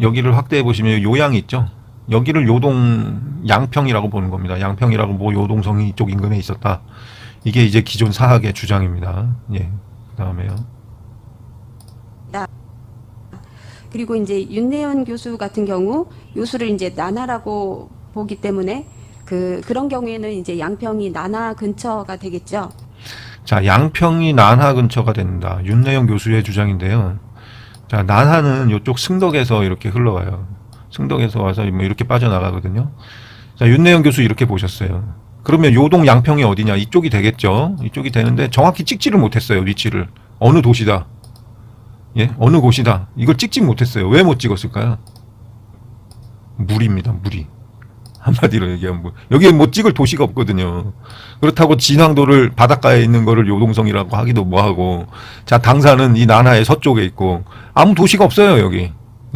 여기를 확대해 보시면 요양이 있죠. 여기를 요동 양평이라고 보는 겁니다. 양평이라고 뭐 요동성이 이쪽 인근에 있었다. 이게 이제 기존 사학의 주장입니다. 예. 그다음에요. 그리고 이제 윤내연 교수 같은 경우 요수를 이제 나나라고 보기 때문에 그 그런 경우에는 이제 양평이 나나 근처가 되겠죠. 자, 양평이 난하 근처가 된다. 윤내영 교수의 주장인데요. 자, 난하는 이쪽 승덕에서 이렇게 흘러와요. 승덕에서 와서 뭐 이렇게 빠져나가거든요. 자, 윤내영 교수 이렇게 보셨어요. 그러면 요동 양평이 어디냐? 이쪽이 되겠죠. 이쪽이 되는데 정확히 찍지를 못했어요. 위치를. 어느 도시다. 예? 어느 곳이다. 이걸 찍지 못했어요. 왜 못 찍었을까요? 물입니다. 물이. 한마디로 얘기하면 뭐 여기에 못 찍을 도시가 없거든요. 그렇다고 진황도를 바닷가에 있는 거를 요동성이라고 하기도 뭐하고 자 당사는 이 난하의 서쪽에 있고 아무 도시가 없어요 여기